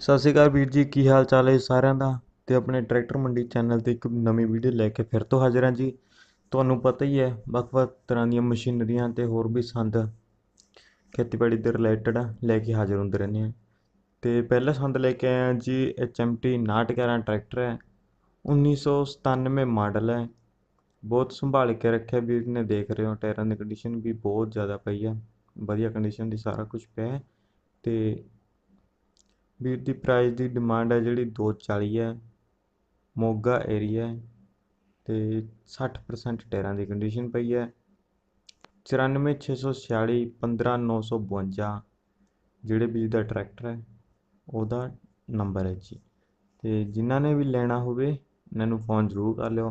ਸਤਿ ਸ਼੍ਰੀ ਅਕਾਲ ਵੀਰ ਜੀ, ਕੀ ਹਾਲ ਚਾਲ ਹੈ ਸਾਰਿਆਂ ਦਾ? ਅਤੇ ਆਪਣੇ ਟਰੈਕਟਰ ਮੰਡੀ ਚੈਨਲ ਤੇ ਇੱਕ ਨਵੀਂ ਵੀਡੀਓ ਲੈ ਕੇ ਫਿਰ ਤੋਂ ਹਾਜ਼ਰ ਹਾਂ ਜੀ। ਤੁਹਾਨੂੰ ਪਤਾ ਹੀ ਹੈ, ਵੱਖ-ਵੱਖ ਤਰ੍ਹਾਂ ਦੀਆਂ ਮਸ਼ੀਨਰੀਆਂ ਤੇ ਹੋਰ ਵੀ ਸੰਦ ਖੇਤੀਬਾੜੀ ਦੇ ਰਿਲੇਟਡ ਲੈ ਕੇ ਹਾਜ਼ਰ ਹੁੰਦੇ ਰਹਿੰਦੇ ਹਾਂ। ਤੇ ਪਹਿਲਾ ਸੰਦ ਲੈ ਕੇ ਆਏ ਹਾਂ ਜੀ HMT 5911 ਟਰੈਕਟਰ ਹੈ 1997 ਮਾਡਲ ਹੈ। ਬਹੁਤ ਸੰਭਾਲ ਕੇ ਰੱਖਿਆ ਵੀਰ ਨੇ, ਦੇਖ ਰਹੇ ਹੋ ਟਾਇਰਾਂ ਦੀ ਕੰਡੀਸ਼ਨ ਵੀ ਬਹੁਤ ਜ਼ਿਆਦਾ ਪਈ ਹੈ ਵਧੀਆ ਕੰਡੀਸ਼ਨ ਦੀ ਸਾਰਾ ਕੁਝ ਪਿਆ ਹੈ। ਤੇ ਵੀਰ ਦੀ ਪ੍ਰਾਈਸ ਦੀ ਡਿਮਾਂਡ ਹੈ ਜਿਹੜੀ 240 ਹੈ, ਮੋਗਾ ਏਰੀਆ ਹੈ ਤੇ 60% ਟਾਇਰਾਂ ਦੀ ਕੰਡੀਸ਼ਨ ਪਈ ਹੈ। 94646 15952 ਜਿਹੜੇ ਵੀਰ ਦਾ ਟਰੈਕਟਰ ਹੈ, ਉਹਦਾ ਨੰਬਰ ਹੈ ਜੀ। ਤੇ ਜਿਨ੍ਹਾਂ ਨੇ ਵੀ ਲੈਣਾ ਹੋਵੇ, ਇਹਨਾਂ ਨੂੰ ਫੋਨ ਜ਼ਰੂਰ ਕਰ ਲਿਓ।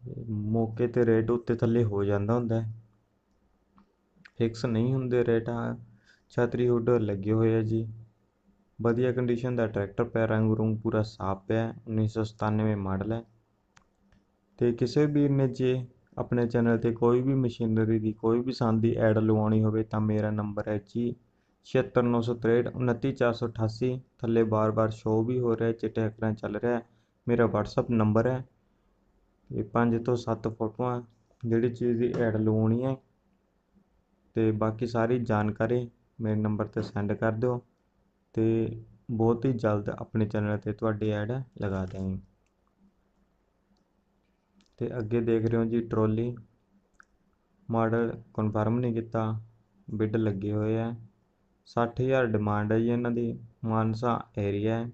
ਤੇ ਮੌਕੇ ਤੇ ਰੇਟ ਉੱਤੇ ਥੱਲੇ ਹੋ ਜਾਂਦਾ ਹੁੰਦਾ ਫਿਕਸ ਨਹੀਂ ਹੁੰਦੇ ਰੇਟ ਛਤਰੀ ਹੁੱਡ ਲੱਗੇ ਹੋਏ ਆ ਜੀ। ਵਧੀਆ ਕੰਡੀਸ਼ਨ ਦਾ ਟਰੈਕਟਰ ਪਿਆ, ਰੰਗ ਰੂੰਗ ਪੂਰਾ ਸਾਫ਼ ਪਿਆ 1997 ਮਾਡਲ ਹੈ। ਤੇ ਕਿਸੇ ਵੀਰ ਨੇ ਜੇ ਆਪਣੇ ਚੈਨਲ ਤੇ ਕੋਈ ਵੀ ਮਸ਼ੀਨਰੀ ਦੀ, ਕੋਈ ਵੀ ਸੰਦ ਦੀ ਐਡ ਲਵਾਉਣੀ ਹੋਵੇ ਤਾਂ ਮੇਰਾ ਨੰਬਰ ਹੈ ਜੀ 7693 29488 ਥੱਲੇ ਬਾਰ-ਬਾਰ ਸ਼ੋ ਵੀ ਹੋ ਰਿਹਾ, ਚਿੱਟੇ ਅੱਖਰਾਂ ਚੱਲ ਰਿਹਾ, ਮੇਰਾ WhatsApp ਨੰਬਰ ਹੈ। ਤੇ 5 ਤੋਂ 7 ਫੋਟੋਆਂ ਜਿਹੜੀ ਚੀਜ਼ ਦੀ ਐਡ ਲਵਾਉਣੀ ਹੈ। ਤੇ ਬਾਕੀ ਸਾਰੀ ਜਾਣਕਾਰੀ ਮੇਰੇ ਨੰਬਰ ਤੇ ਸੈਂਡ ਕਰ ਦਿਓ। ਤੇ ਬਹੁਤ ਹੀ ਜਲਦ ਆਪਣੇ ਚੈਨਲ ਤੇ ਤੁਹਾਡੀ ਐਡ ਲਗਾ ਦੇਵਾਂਗੇ ਅਤੇ ਅੱਗੇ ਦੇਖ ਰਹੇ ਹੋ ਜੀ ਟਰੋਲੀ। ਮਾਡਲ ਕਨਫਰਮ ਨਹੀਂ ਕੀਤਾ ਬਿੱਡ ਲੱਗੇ ਹੋਏ ਆ। 60000 ਡਿਮਾਂਡ ਹੈ ਜੀ ਇਹਨਾਂ ਦੀ, ਮਾਨਸਾ ਏਰੀਆ ਹੈ।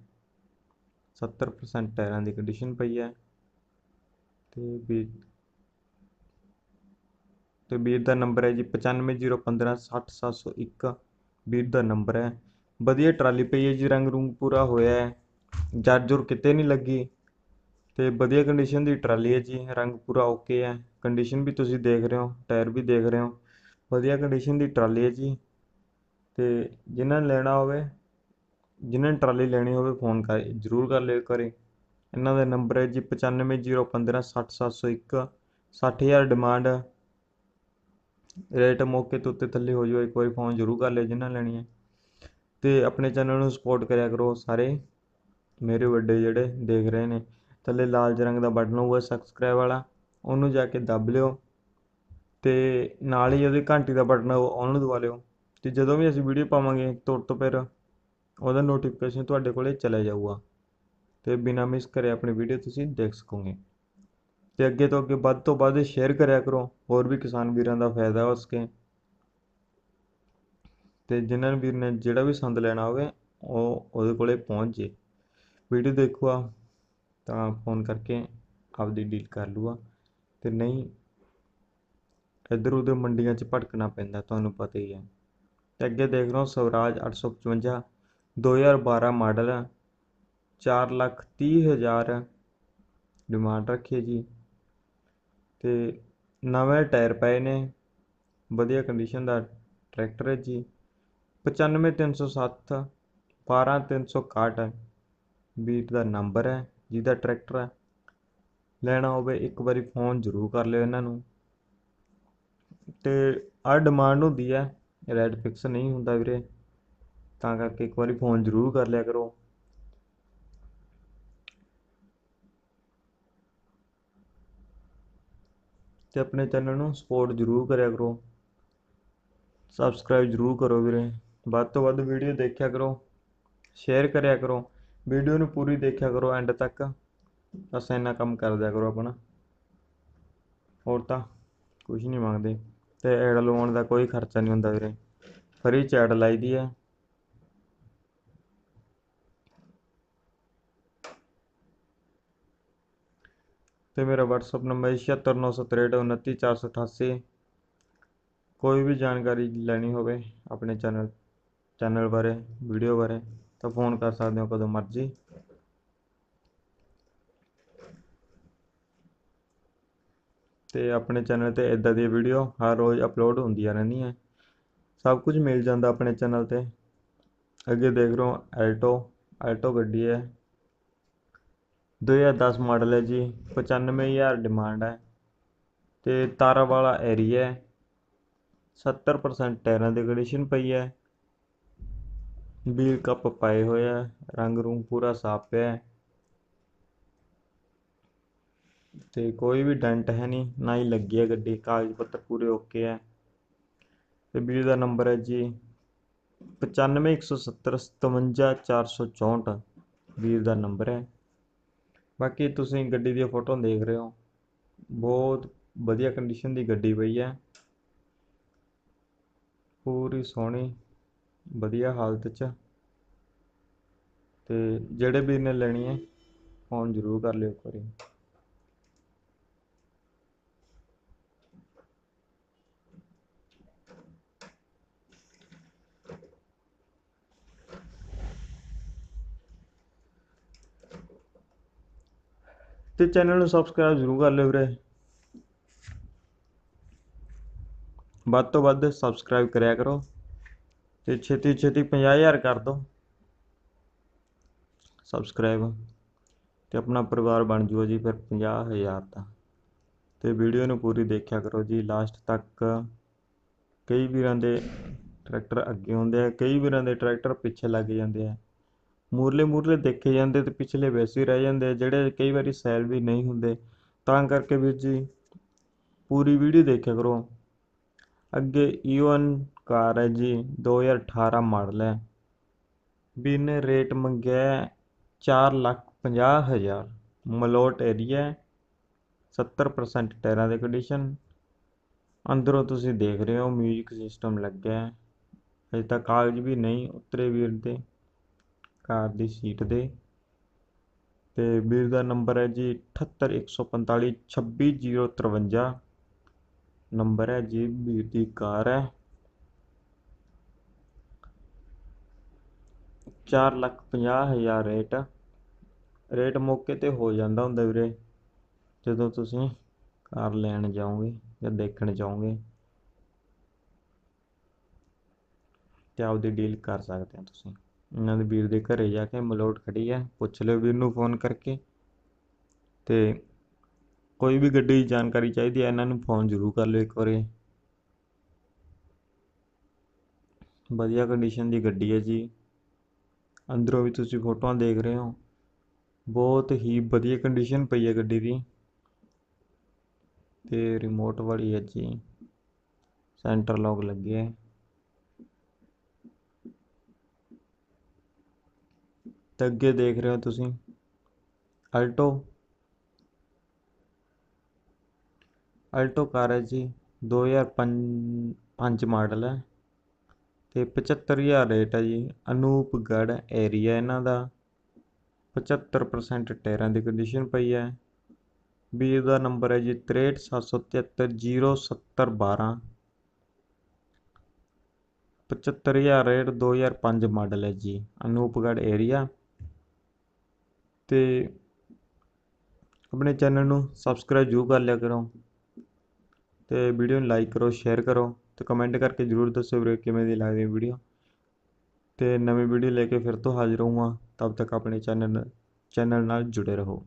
70% ਟਾਇਰਾਂ ਦੀ ਕੰਡੀਸ਼ਨ ਪਈ ਹੈ। ਤੇ ਵੀ ਤੇ ਵੀਰ ਦਾ ਨੰਬਰ ਹੈ ਜੀ 9501560701 ਵੀਰ ਦਾ ਨੰਬਰ ਹੈ ਵਧੀਆ ਟਰਾਲੀ ਪਈ ਹੈ ਜੀ, ਰੰਗ ਰੁੰਗ ਪੂਰਾ ਹੋਇਆ ਹੈ। ਜਰ ਜੁਰ ਕਿਤੇ ਨਹੀਂ ਲੱਗੀ। ਅਤੇ ਵਧੀਆ ਕੰਡੀਸ਼ਨ ਦੀ ਟਰਾਲੀ ਹੈ ਜੀ, ਰੰਗ ਪੂਰਾ ਓਕੇ ਹੈ। ਕੰਡੀਸ਼ਨ ਵੀ ਤੁਸੀਂ ਦੇਖ ਰਹੇ ਹੋ, ਟਾਇਰ ਵੀ ਦੇਖ ਰਹੇ ਹੋ। ਵਧੀਆ ਕੰਡੀਸ਼ਨ ਦੀ ਟਰਾਲੀ ਹੈ ਜੀ। ਅਤੇ ਜਿਨ੍ਹਾਂ ਨੇ ਲੈਣਾ ਹੋਵੇ, ਜਿਨ੍ਹਾਂ ਨੇ ਟਰਾਲੀ ਲੈਣੀ ਹੋਵੇ ਫੋਨ ਕਰ, ਜ਼ਰੂਰ ਕਰ ਲਿਓ ਕਰੇ ਇਹਨਾਂ ਦਾ ਨੰਬਰ ਹੈ ਜੀ 9501560701 60000 ਡਿਮਾਂਡ। ਰੇਟ ਮੌਕੇ ਤੋਂ ਉੱਤੇ ਥੱਲੇ ਹੋ ਜਾਓ, ਇੱਕ ਵਾਰੀ ਫੋਨ ਜ਼ਰੂਰ ਕਰ ਲਿਓ ਜਿਨ੍ਹਾਂ ਲੈਣੀ ਹੈ। ਅਤੇ ਆਪਣੇ ਚੈਨਲ ਨੂੰ ਸਪੋਰਟ ਕਰਿਆ ਕਰੋ ਸਾਰੇ। ਮੇਰੇ ਵੱਡੇ ਜਿਹੜੇ ਦੇਖ ਰਹੇ ਨੇ, ਥੱਲੇ ਲਾਲ ਜਿਹੇ ਰੰਗ ਦਾ ਬਟਨ ਹੋਊਗਾ ਸਬਸਕ੍ਰਾਈਬ ਵਾਲਾ, ਉਹਨੂੰ ਜਾ ਕੇ ਦੱਬ ਲਿਓ ਅਤੇ ਨਾਲ ਹੀ ਉਹਦੀ ਘੰਟੀ ਦਾ ਬਟਨ ਉਹਨੂੰ ਦਬਾ ਲਿਓ ਅਤੇ ਜਦੋਂ ਵੀ ਅਸੀਂ ਵੀਡੀਓ ਪਾਵਾਂਗੇ ਤੁਰ ਤੋਂ ਫਿਰ ਉਹਦਾ ਨੋਟੀਫਿਕੇਸ਼ਨ ਤੁਹਾਡੇ ਕੋਲੇ ਚਲਾ ਜਾਊਗਾ ਅਤੇ ਬਿਨਾਂ ਮਿਸ ਕਰੇ ਆਪਣੀ ਵੀਡੀਓ ਤੁਸੀਂ ਦੇਖ ਸਕੋਗੇ। ਅਤੇ ਅੱਗੇ ਤੋਂ ਅੱਗੇ ਵੱਧ ਤੋਂ ਵੱਧ ਸ਼ੇਅਰ ਕਰਿਆ ਕਰੋ, ਹੋਰ ਵੀ ਕਿਸਾਨ ਵੀਰਾਂ ਦਾ ਫਾਇਦਾ ਹੋ ਸਕੇ। ਤੇ ਜਿਨ੍ਹਾਂ ਵੀਰ ਨੇ ਜਿਹੜਾ ਵੀ ਸੰਦ ਲੈਣਾ ਹੋਵੇ, ਉਹ ਉਹਦੇ ਕੋਲ ਪਹੁੰਚ ਜੇ। ਵੀਡੀਓ ਦੇਖੂਗਾ, ਤਾਂ ਫੋਨ ਕਰਕੇ ਆਪਦੀ ਡੀਲ ਕਰ ਲੂਗਾ ਅਤੇ ਨਹੀਂ, ਇੱਧਰ ਉੱਧਰ ਮੰਡੀਆਂ 'ਚ ਭਟਕਣਾ ਪੈਂਦਾ, ਤੁਹਾਨੂੰ ਪਤਾ ਹੀ ਹੈ। ਤੇ ਅੱਗੇ ਦੇਖ ਰਹੇ ਹੋ, ਸਵਰਾਜ 855 2012 ਮਾਡਲ, ਚਾਰ ਲੱਖ ਤੀਹ ਹਜ਼ਾਰ ਡਿਮਾਂਡ ਰੱਖੀ ਜੀ। ਤੇ ਨਵੇਂ ਟਾਇਰ ਪਏ ਨੇ, ਵਧੀਆ ਕੰਡੀਸ਼ਨ ਦਾ ਟਰੈਕਟਰ ਹੈ ਜੀ। 95307 12361 ਵੀਰ ਦਾ ਨੰਬਰ ਹੈ, ਜਿਹਦਾ ਟਰੈਕਟਰ ਹੈ। ਲੈਣਾ ਹੋਵੇ ਇੱਕ ਵਾਰੀ ਫੋਨ ਜ਼ਰੂਰ ਕਰ ਲਿਓ ਇਹਨਾਂ ਨੂੰ। ਤੇ ਆ ਡਿਮਾਂਡ ਹੁੰਦੀ ਹੈ ਰੇਟ ਫਿਕਸ ਨਹੀਂ ਹੁੰਦਾ ਵੀਰੇ। ਤਾਂ ਕਰਕੇ ਇੱਕ ਵਾਰੀ ਫੋਨ ਜ਼ਰੂਰ ਕਰ ਲਿਆ ਕਰੋ। ਤੇ ਆਪਣੇ ਚੈਨਲ ਨੂੰ ਸਪੋਰਟ ਜ਼ਰੂਰ ਕਰਿਆ ਕਰੋ। ਸਬਸਕ੍ਰਾਈਬ ਜ਼ਰੂਰ ਕਰੋ ਵੀਰੇ। ਵੱਧ ਤੋਂ ਵੱਧ ਵੀਡੀਓ ਦੇਖਿਆ ਕਰੋ ਸ਼ੇਅਰ ਕਰਿਆ ਕਰੋ ਵੀਡੀਓ ਨੂੰ ਪੂਰੀ ਦੇਖਿਆ ਕਰੋ ਐਂਡ ਤੱਕ। ਬਸ ਇੰਨਾ ਕੰਮ ਕਰ ਦਿਆ ਕਰੋ ਆਪਣਾ। ਹੋਰ ਤਾਂ ਕੁਝ ਨਹੀਂ ਮੰਗਦੇ। ਤੇ ਐਡ ਲਵਾਉਣ ਦਾ ਕੋਈ ਖਰਚਾ ਨਹੀਂ ਹੁੰਦਾ ਵੀਰੇ। ਫਰੀ ਚ ਐਡ ਲਾਈ ਦੀ ਹੈ। ਤੇ ਮੇਰਾ WhatsApp ਨੰਬਰ ਹੈ 7696399488 ਕੋਈ ਵੀ ਜਾਣਕਾਰੀ ਲੈਣੀ ਹੋਵੇ ਆਪਣੇ ਚੈਨਲ ਚੈਨਲ ਬਾਰੇ, ਵੀਡੀਓ ਬਾਰੇ, ਤਾਂ ਫੋਨ ਕਰ ਸਕਦੇ ਹੋ ਕਦੋਂ ਮਰਜ਼ੀ। ਤੇ ਆਪਣੇ ਚੈਨਲ ਤੇ ਇਦਾਂ ਦੀ ਵੀਡੀਓ ਹਰ ਰੋਜ਼ ਅਪਲੋਡ ਹੁੰਦੀਆਂ ਰਹਿੰਦੀਆਂ। ਸਭ ਕੁਝ ਮਿਲ ਜਾਂਦਾ ਆਪਣੇ ਚੈਨਲ ਤੇ। ਅੱਗੇ ਦੇਖ ਰਹੇ ਹੋ, ਐਲਟੋ ਐਲਟੋ ਗੱਡੀ ਹੈ। 2010 ਮਾਡਲ ਹੈ ਜੀ 95000 ਡਿਮਾਂਡ ਹੈ। ਤੇ ਤਾਰਾ ਵਾਲਾ ਏਰੀਆ ਹੈ। 70% ਟਾਇਰਾਂ ਦੀ ਕੰਡੀਸ਼ਨ ਪਈ ਹੈ। ਵੀਲ ਕੱਪ ਪਾਏ ਹੋਏ ਆ, ਰੰਗ ਰੂੰਗ ਪੂਰਾ ਸਾਫ਼ ਪਿਆ ਹੈ। ਤੇ ਕੋਈ ਵੀ ਡੈਂਟ ਹੈ ਨਹੀਂ, ਨਾ ਹੀ ਲੱਗੀ ਹੈ ਗੱਡੀ, ਕਾਗਜ਼ ਪੱਤਰ ਪੂਰੇ ਓਕੇ ਹੈ। ਤੇ ਵੀਰ ਦਾ ਨੰਬਰ ਹੈ ਜੀ 9517757464 ਵੀਰ ਦਾ ਨੰਬਰ ਹੈ। ਬਾਕੀ ਤੁਸੀਂ ਗੱਡੀ ਦੀਆਂ ਫੋਟੋਆਂ ਦੇਖ ਰਹੇ ਹੋ। ਬਹੁਤ ਵਧੀਆ ਕੰਡੀਸ਼ਨ ਦੀ ਗੱਡੀ ਪਈ ਹੈ। ਪੂਰੀ ਸੋਹਣੀ। ਵਧੀਆ ਹਾਲਤ 'ਚ ਅਤੇ ਜਿਹੜੇ ਵੀਰ ਨੇ ਲੈਣੀ ਹੈ ਫੋਨ ਜ਼ਰੂਰ ਕਰ ਲਿਓ ਇੱਕ ਵਾਰੀ। ਤੇ ਚੈਨਲ ਨੂੰ ਸਬਸਕ੍ਰਾਈਬ ਜ਼ਰੂਰ ਕਰ ਲਿਓ ਵੀਰੇ। ਵੱਧ ਤੋਂ ਵੱਧ ਸਬਸਕ੍ਰਾਈਬ ਕਰਿਆ ਕਰੋ। ਤੇ ਛੇਤੀ ਛੇਤੀ 50000 ਕਰ ਦਿਓ। ਸਬਸਕ੍ਰਾਈਬ ਤੇ ਆਪਣਾ ਪਰਿਵਾਰ ਬਣ ਜੂਗਾ ਜੀ ਫਿਰ 50000 ਦਾ ਤੇ। ਵੀਡੀਓ ਨੂੰ ਪੂਰੀ ਦੇਖਿਆ ਕਰੋ ਜੀ। ਲਾਸਟ ਤੱਕ ਕਈ ਵੀਰਾਂ ਦੇ ਟਰੈਕਟਰ ਅੱਗੇ ਹੁੰਦੇ ਆ, ਕਈ ਵੀਰਾਂ ਦੇ ਟਰੈਕਟਰ ਪਿੱਛੇ ਲੱਗ ਜਾਂਦੇ ਆ। ਮੂਰਲੇ ਮੂਰਲੇ ਦੇਖੇ ਜਾਂਦੇ ਤੇ ਪਿਛਲੇ ਵੈਸੇ ਹੀ ਰਹਿ ਜਾਂਦੇ ਜਿਹੜੇ ਕਈ ਵਾਰੀ ਸੈਲ ਵੀ ਨਹੀਂ ਹੁੰਦੇ। ਤਾਂ ਕਰਕੇ ਵੀਰ ਜੀ, ਪੂਰੀ ਵੀਡੀਓ ਦੇਖਿਆ ਕਰੋ। ਅੱਗੇ e ਈਵਨ ਕਾਰ ਹੈ ਜੀ 2018 ਮਾਡਲ ਹੈ। ਵੀਰ ਨੇ ਰੇਟ ਮੰਗਿਆ ਚਾਰ ਲੱਖ ਪੰਜਾਹ ਹਜ਼ਾਰ। ਮਲੋਟ ਏਰੀਆ 70% ਟਾਇਰਾਂ ਦੇ ਕੰਡੀਸ਼ਨ ਅੰਦਰੋਂ ਤੁਸੀਂ ਦੇਖ ਰਹੇ ਹੋ ਮਿਊਜ਼ਿਕ ਸਿਸਟਮ ਲੱਗਿਆ ਅਜੇ ਤੱਕ ਕਾਗਜ਼ ਵੀ ਨਹੀਂ ਉਤਰੇ ਵੀਰ ਦੇ ਕਾਰ ਦੀ ਸੀਟ ਦੇ। ਤੇ ਵੀਰ ਦਾ ਨੰਬਰ ਹੈ ਜੀ 78145 26053 ਨੰਬਰ ਹੈ ਜੀ, ਵੀਰ ਦੀ ਕਾਰ ਹੈ। ਚਾਰ ਲੱਖ ਪੰਜਾਹ ਹਜ਼ਾਰ ਰੇਟ। ਰੇਟ ਮੌਕੇ ਤੇ ਹੋ ਜਾਂਦਾ ਹੁੰਦਾ ਵੀਰੇ, ਜਦੋਂ ਤੁਸੀਂ ਕਾਰ ਲੈਣ ਜਾਓਗੇ ਜਾਂ ਦੇਖਣ ਜਾਓਗੇ ਤੇ ਆਪਦੀ ਡੀਲ ਕਰ ਸਕਦੇ ਹੋ ਤੁਸੀਂ। ਇਹਨਾਂ ਦੇ ਵੀਰ ਦੇ ਘਰੇ ਜਾ ਕੇ ਮਲੋਟ ਖੜੀ ਹੈ, ਪੁੱਛ ਲਿਓ ਵੀਰ ਨੂੰ ਫੋਨ ਕਰਕੇ ਤੇ ਕੋਈ ਵੀ ਗੱਡੀ ਦੀ ਜਾਣਕਾਰੀ ਚਾਹੀਦੀ ਹੈ ਇਹਨਾਂ ਨੂੰ ਫੋਨ ਜ਼ਰੂਰ ਕਰ ਲਿਓ ਇੱਕ ਵਾਰੀ। ਵਧੀਆ ਕੰਡੀਸ਼ਨ ਦੀ ਗੱਡੀ ਹੈ ਜੀ। ਅੰਦਰੋਂ ਵੀ ਤੁਸੀਂ ਫੋਟੋਆਂ ਦੇਖ ਰਹੇ ਹੋ। ਬਹੁਤ ਹੀ ਵਧੀਆ ਕੰਡੀਸ਼ਨ ਪਈ ਹੈ ਗੱਡੀ ਦੀ। ਤੇ ਰਿਮੋਟ ਵਾਲੀ ਹੈ ਜੀ। ਸੈਂਟਰ ਲੌਕ ਲੱਗੇ ਹੈ। ਤੇ ਅੱਗੇ ਦੇਖ ਰਹੇ ਹੋ ਤੁਸੀਂ। ਅਲਟੋ ਅਲਟੋ ਕਾਰ ਹੈ ਜੀ। 2005 ਮਾਡਲ ਹੈ। ਅਤੇ ਪਝੱਤਰ ਹਜ਼ਾਰ ਰੇਟ ਹੈ ਜੀ, ਅਨੂਪਗੜ੍ਹ ਏਰੀਆ ਇਹਨਾਂ ਦਾ। 75% ਟਾਇਰਾਂ ਦੀ ਕੰਡੀਸ਼ਨ ਪਈ ਹੈ। ਵੀਰ ਦਾ ਨੰਬਰ ਹੈ ਜੀ 6377307012 75000 ਰੇਟ 2005 ਮਾਡਲ ਹੈ ਜੀ, ਅਨੂਪਗੜ੍ਹ ਏਰੀਆ ਤੇ ਆਪਣੇ ਚੈਨਲ ਨੂੰ ਸਬਸਕ੍ਰਾਈਬ ਜ਼ਰੂਰ ਕਰ ਲਿਆ ਕਰੋ। ਤੇ ਵੀਡੀਓ ਨੂੰ ਲਾਈਕ ਕਰੋ ਸ਼ੇਅਰ ਕਰੋ। ਅਤੇ ਕਮੈਂਟ ਕਰਕੇ ਜ਼ਰੂਰ ਦੱਸੋ ਵੀਰੇ ਕਿਵੇਂ ਦੀ ਲੱਗਦੀ ਵੀਡੀਓ ਅਤੇ ਨਵੀਂ ਵੀਡੀਓ ਲੈ ਕੇ ਫਿਰ ਤੋਂ ਹਾਜ਼ਰ ਹੋਊਂਗਾ ਤਬ ਤੱਕ ਆਪਣੇ ਚੈਨਲ ਚੈਨਲ ਨਾਲ ਜੁੜੇ ਰਹੋ।